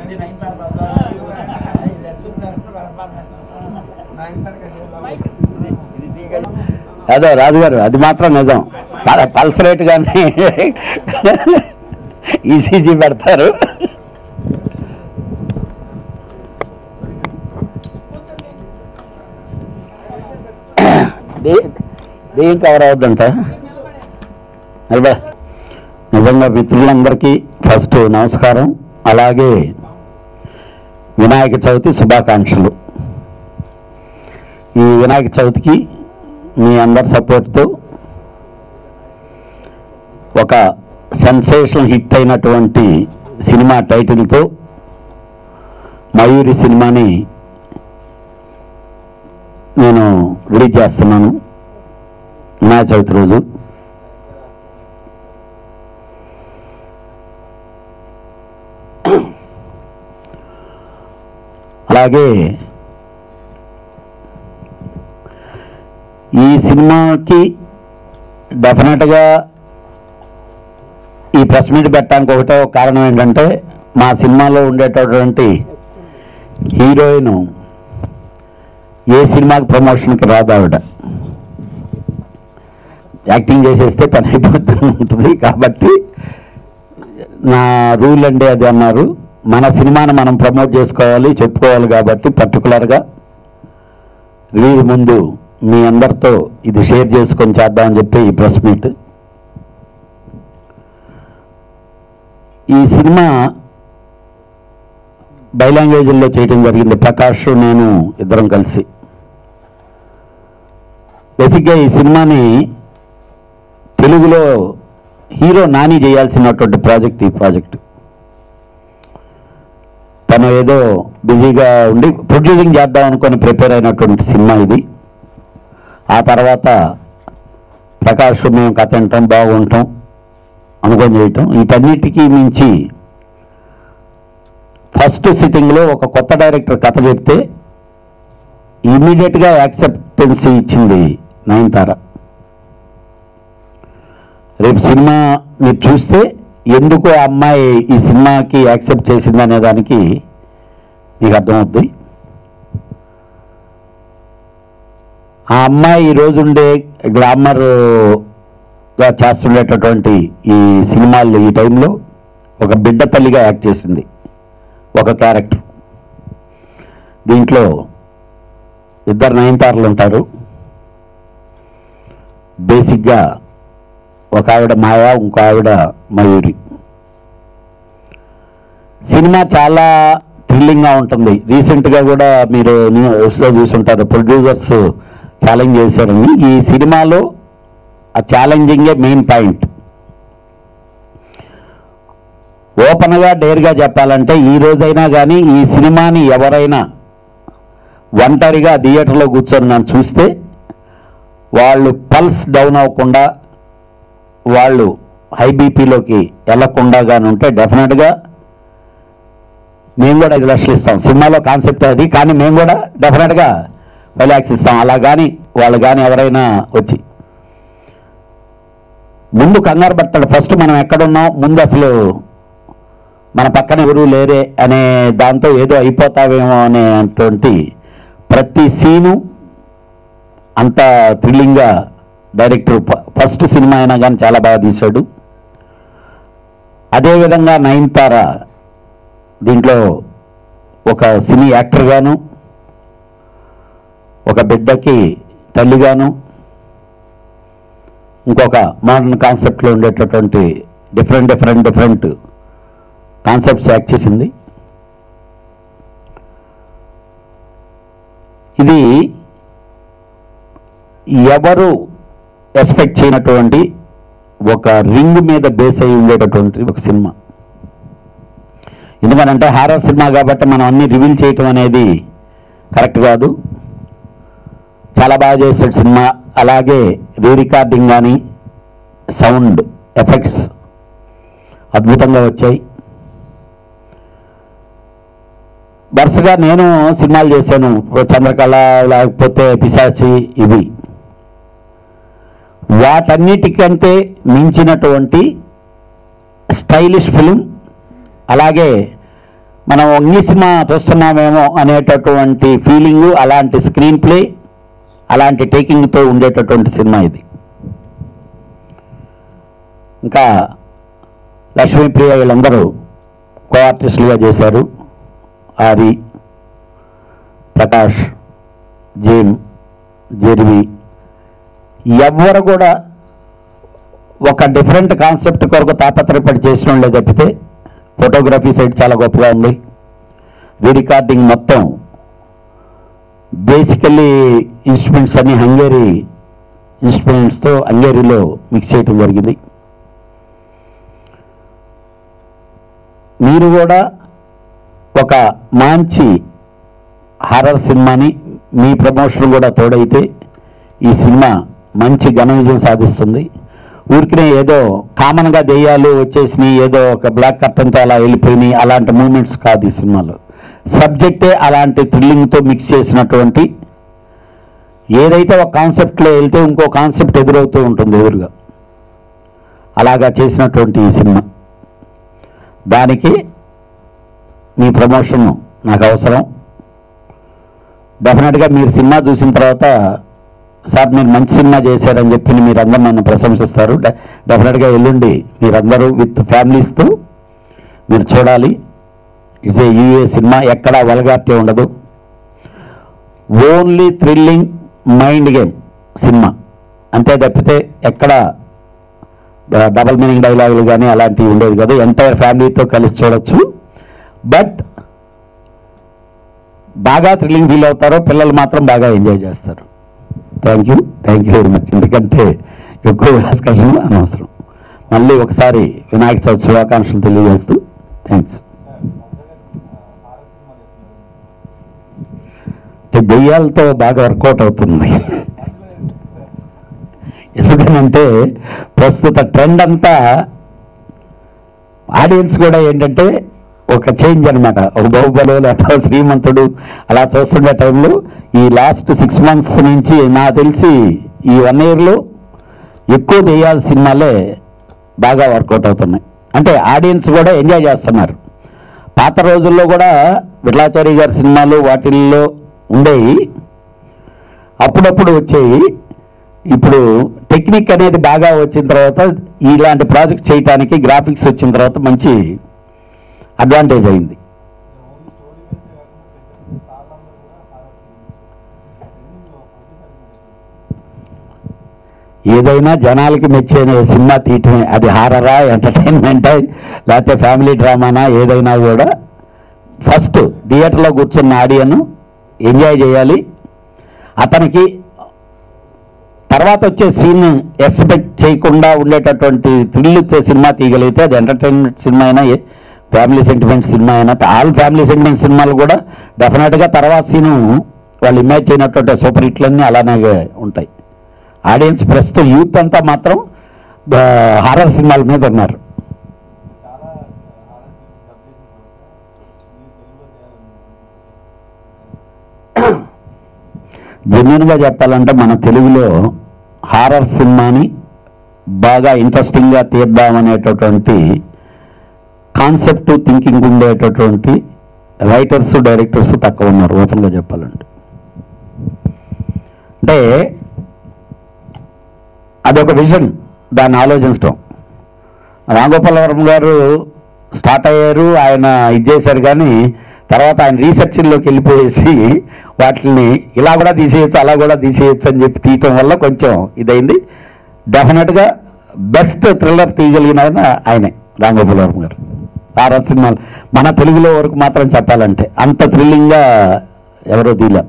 అదే రాజుగారు అది మాత్రం నిజం. పల్స్ రేట్ కానీ ఈసీజీ పెడతారు. దే- దెయ్యం కవర్ అవుద్దంట? నిజంగా మిత్రులందరికీ ఫస్ట్ నమస్కారం. అలాగే వినాయక చవితి శుభాకాంక్షలు. ఈ వినాయక చవితికి మీ అందరి సపోర్ట్తో ఒక సెన్సేషన్ హిట్ అయినటువంటి సినిమా టైటిల్తో మయూరి సినిమాని నేను రిలీజ్ చేస్తున్నాను. వినాయక చవితి రోజు. అలాగే ఈ సినిమాకి డెఫినెట్గా ఈ ప్రెస్ మీట్ పెట్టడానికి ఒకటో కారణం ఏంటంటే మా సినిమాలో ఉండేటటువంటి హీరోయిన్ ఏ సినిమాకి ప్రమోషన్కి రాదు ఆవిడ. యాక్టింగ్ చేసేస్తే పని అయిపోతూ ఉంటుంది కాబట్టి నా రూల్ అండి అది అన్నారు. మన సినిమాను మనం ప్రమోట్ చేసుకోవాలి చెప్పుకోవాలి కాబట్టి పర్టికులర్గా రిలీజ్ ముందు మీ అందరితో ఇది షేర్ చేసుకొని చేద్దామని చెప్పి ఈ ప్రెస్ మీట్. ఈ సినిమా బైలాంగ్వేజ్లో చేయడం జరిగింది. ప్రకాష్ నేను ఇద్దరం కలిసి. బేసిక్గా ఈ సినిమాని తెలుగులో హీరో నాని చేయాల్సినటువంటి ప్రాజెక్ట్ ఈ ప్రాజెక్ట్. తను ఏదో బిజీగా ఉండి ప్రొడ్యూసింగ్ చేద్దాం అనుకొని ప్రిపేర్ అయినటువంటి సినిమా ఇది. ఆ తర్వాత ప్రకాష్ మేము కథ వింటాం బాగుంటాం అనుకొని చేయటం. వీటన్నిటికీ మించి ఫస్ట్ సిట్టింగ్లో ఒక కొత్త డైరెక్టర్ కథ చెప్తే ఇమీడియట్గా యాక్సెప్టెన్సీ ఇచ్చింది నయనతార. రేపు సినిమా మీరు చూస్తే ఎందుకు ఆ అమ్మాయి ఈ సినిమాకి యాక్సెప్ట్ చేసింది అనేదానికి మీకు అర్థమవుద్ది? ఆ అమ్మాయి ఈ రోజు ఉండే గ్లామర్గా చేస్తుండేటటువంటి ఈ సినిమాల్లో ఈ టైంలో ఒక బిడ్డ తల్లిగా యాక్ట్ చేసింది. ఒక క్యారెక్టర్. దీంట్లో ఇద్దరు నయనతారలు ఉంటారు. బేసిక్గా ఒక ఆవిడ మాయా ఇంకో ఆవిడ మయూరి. సినిమా చాలా థ్రిల్లింగ్గా ఉంటుంది. రీసెంట్గా కూడా మీరు న్యూస్లో చూసుంటారు. ప్రొడ్యూసర్స్ ఛాలెంజ్ చేశారని. ఈ సినిమాలో ఆ ఛాలెంజింగే మెయిన్ పాయింట్ ఓపెన్గా డేర్గా చెప్పాలంటే ఈ రోజైనా కానీ ఈ సినిమాని ఎవరైనా ఒంటరిగా థియేటర్లో కూర్చొని నన్ను చూస్తే వాళ్ళు పల్స్ డౌన్ అవ్వకుండా వాళ్ళు హైబీపీలోకి వెళ్ళకుండా కానీ ఉంటే డెఫినెట్గా మేము కూడా ఐదు లక్షలు ఇస్తాం సినిమాలో కాన్సెప్ట్ అది కానీ మేము కూడా డెఫినెట్గా ఫైవ్ ల్యాక్స్ ఇస్తాం. అలా కానీ వాళ్ళు కానీ ఎవరైనా వచ్చి ముందు కంగారు పడతాడు. ఫస్ట్ మనం ఎక్కడున్నాం ముందు అసలు మన పక్కన ఎవరు లేరే అనే దాంతో ఏదో అయిపోతావేమో అనేటువంటి ప్రతి సీను అంత థ్రిల్లింగ్గా డైరెక్టర్ ఫస్ట్ సినిమా అయినా కానీ చాలా బాగా తీశాడు. అదేవిధంగా నయనతార దీంట్లో ఒక సినీ యాక్టర్గాను ఒక బిడ్డకి తల్లిగాను ఇంకొక మోడర్న్ కాన్సెప్ట్లో ఉండేటటువంటి different different different concepts act చేసింది. ఇది ఎవరు ఎక్స్పెక్ట్ చేయనటువంటి ఒక రింగ్ మీద బేస్ అయి ఉండేటటువంటి ఒక సినిమా. ఎందుకనంటే హారర్ సినిమా కాబట్టి మనం అన్ని రివీల్ చేయటం అనేది కరెక్ట్ కాదు. చాలా బాగా చేసాడు సినిమా. అలాగే రీ రికార్డింగ్ కానీ సౌండ్ ఎఫెక్ట్స్ అద్భుతంగా వచ్చాయి. వరుసగా నేను సినిమాలు చేశాను. చంద్రకళ లేకపోతే పిశాచి ఇవి. వాటన్నిటికంటే మించినటువంటి స్టైలిష్ ఫిలిం అలాగే మనం ఇంగ్లీష్ సినిమా చూస్తున్నామేమో అనేటటువంటి ఫీలింగు అలాంటి స్క్రీన్ ప్లే అలాంటి టేకింగ్తో ఉండేటటువంటి సినిమా ఇది. ఇంకా లక్ష్మీప్రియ వీళ్ళందరూ కో ఆర్టిస్టులుగా చేశారు. ఆరి ప్రకాష్ జేమ్ జెర్వి. ఎవ్వరు కూడా ఒక డిఫరెంట్ కాన్సెప్ట్ కొరకు తాపత్రయపడి చేసిన వాళ్ళే తప్పితే ఫోటోగ్రఫీ సైడ్ చాలా గొప్పగా ఉంది. రికార్డింగ్ మొత్తం బేసికల్లీ ఇన్స్ట్రుమెంట్స్ అన్ని హంగేరీ ఇన్స్ట్రుమెంట్స్తో హంగేరీలో మిక్స్ చేయడం జరిగింది. మీరు కూడా ఒక మంచి హారర్ సినిమాని మీ ప్రమోషన్ కూడా తోడైతే ఈ సినిమా మంచి ఘన విజయం సాధిస్తుంది. ఊరికినే ఏదో కామన్గా దెయ్యాలు వచ్చేసినాయి ఏదో ఒక బ్లాక్ కర్టన్తో అలా వెళ్ళిపోయినాయి అలాంటి మూమెంట్స్ కాదు ఈ సినిమాలో. సబ్జెక్టే అలాంటి థ్రిల్లింగ్తో మిక్స్ చేసినటువంటి ఏదైతే ఒక కాన్సెప్ట్లో వెళ్తే ఇంకో కాన్సెప్ట్ ఎదురవుతూ ఉంటుంది ఎదురుగా. అలాగా చేసినటువంటి ఈ సినిమా. దానికి మీ ప్రమోషన్ నాకు అవసరం. డెఫినెట్గా మీరు సినిమా చూసిన తర్వాత సార్ మీరు మంచి సినిమా చేశారని చెప్పి మీరందరూ నన్ను ప్రశంసిస్తారు. డె- డెఫినెట్గా ఎల్లుండి మీరందరూ విత్ ఫ్యామిలీస్తో మీరు చూడాలి. ఇట్స్ ఏ యూఏ సినిమా ఎక్కడా వెలగార్టీ ఉండదు. Only thrilling mind game cinema. అంతే తప్పితే ఎక్కడ డబల్ మీనింగ్ డైలాగులు కానీ అలాంటివి ఉండేది కాదు. ఎంటైర్ ఫ్యామిలీతో కలిసి చూడొచ్చు. బట్ బాగా థ్రిల్లింగ్ ఫీల్ అవుతారో పిల్లలు మాత్రం బాగా ఎంజాయ్ చేస్తారు. Thank you thank you very much ఎందుకంటే ఎక్కువ డిస్కషన్ అనవసరం. మళ్ళీ ఒకసారి వినాయక చవితి శుభాకాంక్షలు తెలియజేస్తూ థ్యాంక్స్ దెయ్యాలతో బాగా వర్కౌట్ అవుతుంది. ఎందుకనంటే ప్రస్తుత ట్రెండ్ అంతా ఆడియన్స్ కూడా ఏంటంటే ఒక చేంజ్ అనమాట ఒక బాహుబలి లేదా శ్రీమంతుడు అలా చూస్తుండే టైంలో ఈ లాస్ట్ సిక్స్ మంత్స్ నుంచి నాకు తెలిసి ఈ వన్ ఇయర్లో ఎక్కువ దెయ్యాల సినిమాలే బాగా వర్కౌట్ అవుతున్నాయి. అంటే ఆడియన్స్ కూడా ఎంజాయ్ చేస్తున్నారు. పాత రోజుల్లో కూడా విఠలాచారి గారి సినిమాలు వాటిల్లో ఉండేవి. అప్పుడప్పుడు వచ్చేవి. ఇప్పుడు టెక్నిక్ అనేది బాగా వచ్చిన తర్వాత ఇలాంటి ప్రాజెక్ట్ చేయడానికి గ్రాఫిక్స్ వచ్చిన తర్వాత మంచి అడ్వాంటేజ్ అయింది. ఏదైనా జనాలకి మెచ్చే సినిమా తీయటమే అది హారరా ఎంటర్టైన్మెంటా లేకపోతే ఫ్యామిలీ డ్రామానా ఏదైనా కూడా. ఫస్ట్ థియేటర్లో కూర్చున్న ఆడియన్ ఎంజాయ్ చేయాలి. అతనికి తర్వాత వచ్చే సీన్ ఎక్స్పెక్ట్ చేయకుండా ఉండేటటువంటి థ్రిల్ సినిమా తీయగలిగితే అది ఎంటర్టైన్మెంట్ సినిమా అయినా ఫ్యామిలీ సెంటిమెంట్ సినిమా అయినా ఆల్ ఫ్యామిలీ సెంటిమెంట్ సినిమాలు కూడా డెఫినెట్గా తర్వాత సీను వాళ్ళు ఇమేజ్ చేయనటువంటి సూపర్ హిట్లన్నీ అలానే ఉంటాయి. ఆడియన్స్ ప్రస్తుతం యూత్ అంతా మాత్రం హారర్ సినిమాల మీద ఉన్నారు. జెన్యున్గా చెప్పాలంటే మన తెలుగులో హారర్ సినిమాని బాగా ఇంట్రెస్టింగ్గా తీద్దామనేటటువంటి కాన్సెప్ట్ థింకింగ్ ఉండేటటువంటి రైటర్స్ డైరెక్టర్స్ తక్కువ ఉన్నారు ఓపెన్గా చెప్పాలంటే. అంటే అదొక విజన్ దాన్ని ఆలోచించడం రాంగోపాలవరం గారు స్టార్ట్ అయ్యారు ఆయన ఇది చేశారు కానీ తర్వాత ఆయన రీసెర్చ్లోకి వెళ్ళిపోయేసి వాటిని ఇలా కూడా తీసేయచ్చు అలా కూడా తీసేయచ్చు అని చెప్పి తీయటం వల్ల కొంచెం ఇదైంది. డెఫినెట్గా బెస్ట్ థ్రిల్లర్ తీయగలిగిన ఆయన ఆయనే రాంగోపాలవరం గారు. ఆర్ఆర్ సినిమాలు. మన తెలుగులో వరకు మాత్రం చెప్పాలంటే అంత థ్రిల్లింగ్గా ఎవరో తీయలే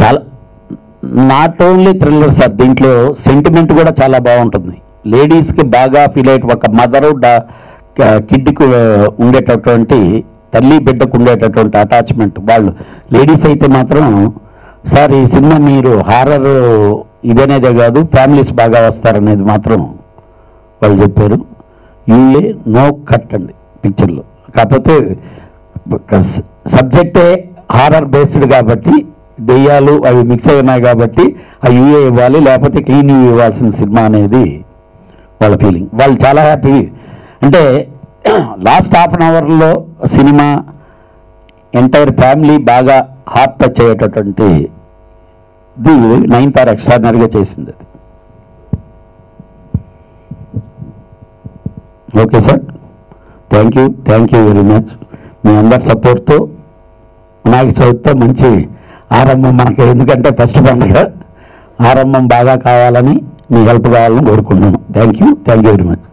చాలా నాట్ ఓన్లీ థ్రిల్లర్ సార్ దీంట్లో సెంటిమెంట్ కూడా చాలా బాగుంటుంది. లేడీస్కి బాగా ఫీల్ అయ్యే ఒక మదరు కిడ్కి ఉండేటటువంటి తల్లి బిడ్డకు ఉండేటటువంటి అటాచ్మెంట్ వాళ్ళు. లేడీస్ అయితే మాత్రం సార్ ఈ సినిమా మీరు హారర్ ఇదనేదే కాదు ఫ్యామిలీస్ బాగా వస్తారనేది మాత్రం వాళ్ళు చెప్పారు యూఏ నో కట్ అండి పిక్చర్లో. కాకపోతే సబ్జెక్టే హారర్ బేస్డ్ కాబట్టి దెయ్యాలు అవి మిక్స్ అయినాయి కాబట్టి ఆ యూఏ ఇవ్వాలి లేకపోతే క్లీన్ యూ ఇవ్వాల్సిన సినిమా అనేది వాళ్ళ ఫీలింగ్. వాళ్ళు చాలా హ్యాపీ. అంటే లాస్ట్ హాఫ్ అన్ అవర్లో సినిమా ఎంటైర్ ఫ్యామిలీ బాగా హార్ట్ టచ్ అయ్యేటటువంటి ది నైన్ తార్ ఎక్స్ట్రాడినరీగా చేసింది అది. Okay sir. Thank you thank you very much మీ అందరి సపోర్ట్తో వినాయక చవితితో మంచి ఆరంభం మనకి ఎందుకంటే ఫస్ట్ పండుగ. ఆరంభం బాగా కావాలని మీ హెల్ప్ కావాలని కోరుకుంటున్నాను. Thank you thank you very much